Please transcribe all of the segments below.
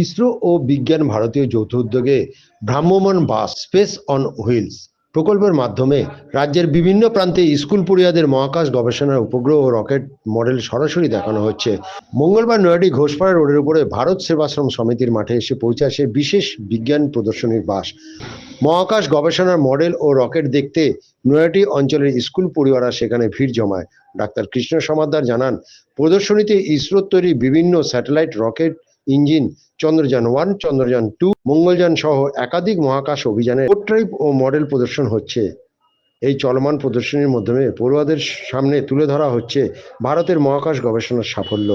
ইসরো ও বিজ্ঞান ভারতীয় যৌথ উদ্যোগে ভ্রাম্যমান বাস স্পেস অন হুইলস প্রকল্পের মাধ্যমে রাজ্যের বিভিন্ন প্রান্তে স্কুল পড়ুয়াদের মহাকাশ গবেষণার উপগ্রহ ও রকেট মডেল সরাসরি দেখানো হচ্ছে। মঙ্গলবার নয়াটি ঘোষপাড়া রোডের উপরে ভারত সেবাশ্রম সমিতির মাঠে এসে পৌঁছাছে বিশেষ বিজ্ঞান প্রদর্শনীর বাস। মহাকাশ গবেষণার মডেল ও রকেট দেখতে নয়াটি অঞ্চলের স্কুল পড়ুয়ারা সেখানে ভিড় জমায়। ডাক্তার কৃষ্ণ সমাদ্দার জানান, প্রদর্শনীতে ইসরোর তৈরি বিভিন্ন satellite rocket engine, Chandrayaan one, Chandrayaan two, Mangalyaan সহ একাধিক মহাকাশ অভিযানে পোর্ট্রাইপ ও মডেল প্রদর্শন হচ্ছে। এই চলমান প্রদর্শনীর মাধ্যমে পড়ুয়াদের সামনে তুলে ধরা হচ্ছে ভারতের মহাকাশ গবেষণার সাফল্য।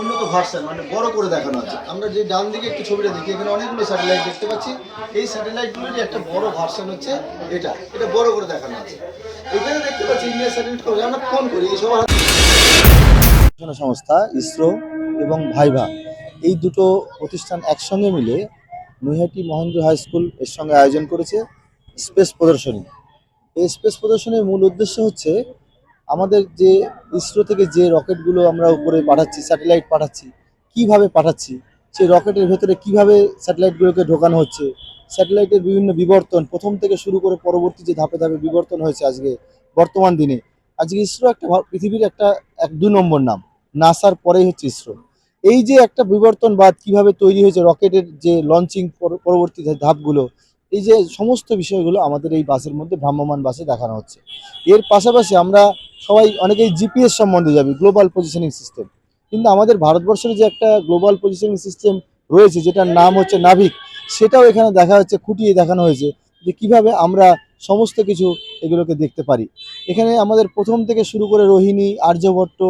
উন্নত মানে বড় করে দেখানো আছে। আমরা যে ডান দিকে একটু ছবিটা দেখি, এখানে অনেকগুলো স্যাটেলাইট দেখতে পাচ্ছি। এই স্যাটেলাইটগুলোর একটা বড় হচ্ছে এটা। এটা বড় করে দেখানো আছে। এখানে দেখতে পাচ্ছি ইন্ডিয়া স্যাটেলাইট আমরা ফোন করি, এই সবার গবেষণা সংস্থা ইসরো এবং ভাইভা এই দুটো প্রতিষ্ঠান একসঙ্গে মিলে নৈহাটি মহেন্দ্র হাই স্কুলের সঙ্গে আয়োজন করেছে স্পেস প্রদর্শনী। এই স্পেস প্রদর্শনীর মূল উদ্দেশ্য হচ্ছে আমাদের যে ইসরো থেকে যে রকেটগুলো আমরা উপরে পাঠাচ্ছি, স্যাটেলাইট পাঠাচ্ছি, কীভাবে পাঠাচ্ছি, সেই রকেটের ভেতরে কীভাবে স্যাটেলাইটগুলোকে ঢোকানো হচ্ছে, স্যাটেলাইটের বিভিন্ন বিবর্তন, প্রথম থেকে শুরু করে পরবর্তী যে ধাপে ধাপে বিবর্তন হয়েছে আজকে, বর্তমান দিনে। আজকে ইসরো একটা পৃথিবীর একটা এক দু নম্বর নাম। নাসার পরেই হচ্ছে ইসরো। এই যে একটা বিবর্তনবাদ কীভাবে তৈরি হয়েছে, রকেটের যে লঞ্চিং পরবর্তী ধাপগুলো, এই যে সমস্ত বিষয়গুলো আমাদের এই বাসের মধ্যে ভ্রাম্যমান বাসে দেখানো হচ্ছে। এর পাশাপাশি আমরা সবাই অনেকেই জিপিএস সম্বন্ধে যাবে গ্লোবাল পজিশনিং সিস্টেম কিন্তু আমাদের ভারতবর্ষের যে একটা গ্লোবাল পজিশনিং সিস্টেম রয়েছে, যেটার নাম হচ্ছে নাভিক, সেটাও এখানে দেখা হচ্ছে, খুঁটিয়ে দেখানো হয়েছে যে কীভাবে আমরা সমস্ত কিছু এগুলোকে দেখতে পারি। এখানে আমাদের প্রথম থেকে শুরু করে রোহিণী, আর্যভট্ট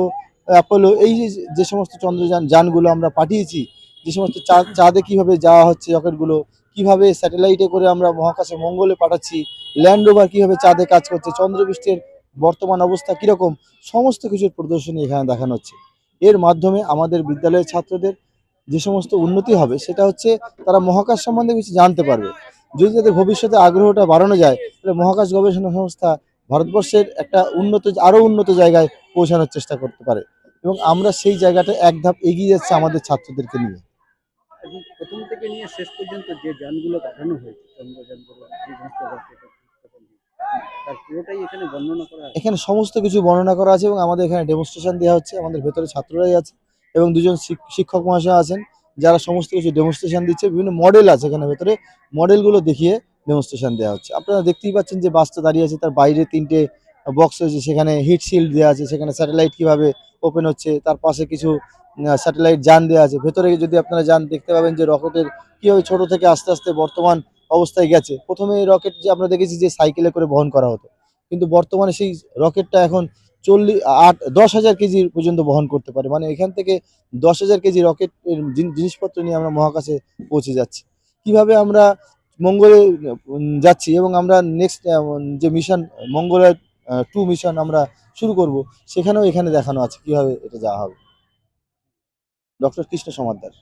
অ্যাপোলো, এই যে সমস্ত চন্দ্রযান যানগুলো আমরা পাঠিয়েছি, যে সমস্ত চাঁদ চাঁদে কীভাবে যাওয়া হচ্ছে রকেটগুলো, কীভাবে স্যাটেলাইটে করে আমরা মহাকাশে মঙ্গলে পাঠাচ্ছি, ল্যান্ড কীভাবে চাঁদে কাজ করছে, চন্দ্রপৃষ্ঠের বর্তমান অবস্থা কীরকম, সমস্ত কিছুর প্রদর্শনী এখানে দেখানো হচ্ছে। এর মাধ্যমে আমাদের বিদ্যালয়ের ছাত্রদের যে সমস্ত উন্নতি হবে, সেটা হচ্ছে তারা মহাকাশ সম্বন্ধে কিছু জানতে পারবে। যদি তাদের ভবিষ্যতে আগ্রহটা বাড়ানো যায়, তাহলে মহাকাশ গবেষণা সংস্থা ভারতবর্ষের একটা উন্নত আরও উন্নত জায়গায় পৌঁছানোর চেষ্টা করতে পারে। এবং আমরা সেই জায়গাটা এক ধাপ এগিয়ে যাচ্ছে আমাদের ছাত্রদেরকে নিয়ে। এবং প্রথম থেকে নিয়ে শেষ পর্যন্ত যে যানগুলো পাঠানো হয়েছে এখানে সমস্ত কিছু বর্ণনা করা আছে এবং আমাদের এখানে ডেমনস্ট্রেশন দেওয়া হচ্ছে। আমাদের ভেতরে ছাত্ররাই আছে এবং দুজন শিক- শিক্ষক মহাশয় আছেন যারা সমস্ত কিছু ডেমনস্ট্রেশন দিচ্ছে। বিভিন্ন মডেল আছে এখানে ভেতরে। মডেলগুলো দেখিয়ে ডেমনস্ট্রেশন দেওয়া হচ্ছে। আপনারা দেখতেই পাচ্ছেন যে বাসটা দাঁড়িয়ে আছে, তার বাইরে তিনটে বক্স রয়েছে, সেখানে হিট শিল্ড দেওয়া আছে, সেখানে স্যাটেলাইট কীভাবে ওপেন হচ্ছে, তার পাশে কিছু স্যাটেলাইট যান দেওয়া আছে। ভেতরে যদি আপনারা যান, দেখতে পাবেন যে রকেটের কীভাবে ছোট থেকে আস্তে আস্তে বর্তমান অবস্থায় গেছে। প্রথমে রকেট যে আমরা দেখেছি যে সাইকেলে করে বহন করা হতো। কিন্তু বর্তমানে সেই রকেটটা এখন চল্লিশ, আট, দশ হাজার কেজি পর্যন্ত বহন করতে পারে। মানে এখান থেকে দশ হাজার কেজি রকেট জিনিসপত্র নিয়ে আমরা মহাকাশে পৌঁছে যাচ্ছি। কীভাবে আমরা মঙ্গলে যাচ্ছি এবং আমরা নেক্সট যে মিশন মঙ্গলের টু মিশন আমরা শুরু করব, সেখানেও এখানে দেখানো আছে কীভাবে এটা যাওয়া হবে। ডক্টর কৃষ্ণ সমাদ্দার